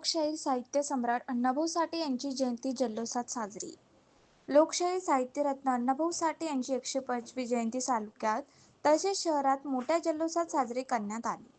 लोकशाहीर साहित्य सम्राट अण्णाभाऊ साठे यांची जयंती जल्लोषात साजरी लोकशाहीर साहित्यरत्न अण्णाभाऊ साठे यांची एकशे पंचवी जयंती तालुक्यात तसेच शहरात मोठ्या जल्लोषात साजरी करण्यात आली.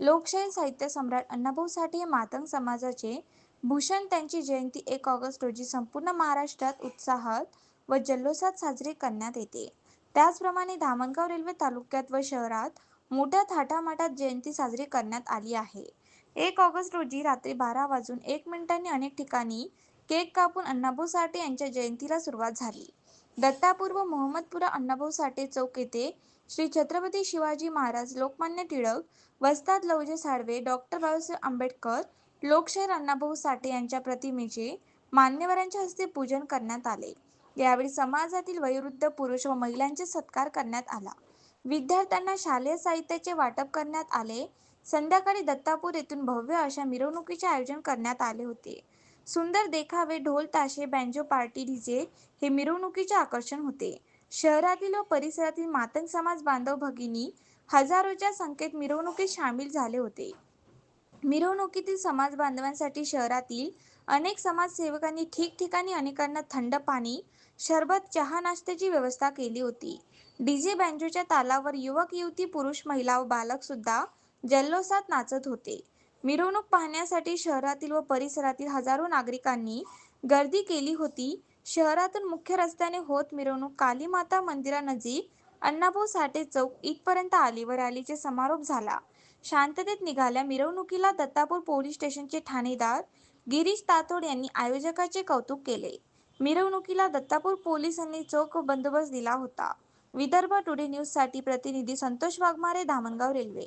लोकशाहीर साहित्य सम्राट अण्णाभाऊ साठे हे मातंग समाजाचे भूषण त्यांची जयंती एक ऑगस्ट रोजी संपूर्ण महाराष्ट्रात उत्साहात व जल्लोषात साजरी करण्यात येते. त्याचप्रमाणे धामणगाव रेल्वे तालुक्यात व शहरात मोठ्या थाटामाटात जयंती साजरी करण्यात आली आहे. एक ऑगस्ट रोजी रात्री बारा वाजून एक मिनिटांनी अनेक ठिकाणी केक कापून अण्णाभाऊ साठे यांच्या जयंतीला सुरुवात झाली. दत्तापूर व मोहम्मदपुरा अण्णाभाऊ साठे चौक येथे श्री छत्रपती शिवाजी महाराज, लोकमान्य टिळक, वस्ताद लवजे साळवे, डॉक्टर बाबासाहेब आंबेडकर, लोकशाहीर अण्णाभाऊ साठे यांच्या प्रतिमेचे मान्यवरांच्या हस्ते पूजन करण्यात आले. यावेळी समाजातील वयोवृद्ध, पुरुष व महिलांचे सत्कार करण्यात आला. विद्यार्थ्यांना शालेय साहित्याचे वाटप करण्यात आले. संध्याकाळी दत्तापूर येथून भव्य अशा मिरवणुकीचे आयोजन करण्यात आले होते. सुंदर देखावे, ढोल ताशे, बँजो पार्टी, डीजे हे मिरवणुकीचे आकर्षण होते. शहरातील व परिसरातील मातंग समाज बांधव भगिनी हजारोच्या संख्येत मिरवणुकीत सामील झाले होते. मिरवणुकीतील समाज बांधवांसाठी शहरातील अनेक समाजसेवकांनी ठिकठिकाणी अनेकांना थंड पाणी, शरबत चहा नाश्त्याची व्यवस्था केली होती. डीजे बँजोच्या तालावर युवक युवती, पुरुष महिला व बालक सुद्धा जल्लोषात नाचत होते. मिरवणूक पाहण्यासाठी शहरातील व परिसरातील हजारो नागरिकांनी गर्दी केली होती. शहरातून मुख्य रस्त्याने होत मिरवणूक कालीमाता मंदिरानजीक अण्णाभाऊ साठे चौक इथपर्यंत आली व रॅलीचे समारोप झाला. शांततेत निघाल्या मिरवणुकीला दत्तापूर पोलीस स्टेशनचे ठाणेदार गिरीश तातोड यांनी आयोजकाचे कौतुक केले. मिरवणुकीला दत्तापूर पोलिसांनी चोख बंदोबस्त दिला होता. विदर्भ टुडे न्यूजसाठी प्रतिनिधी संतोष वाघमारे धामणगाव रेल्वे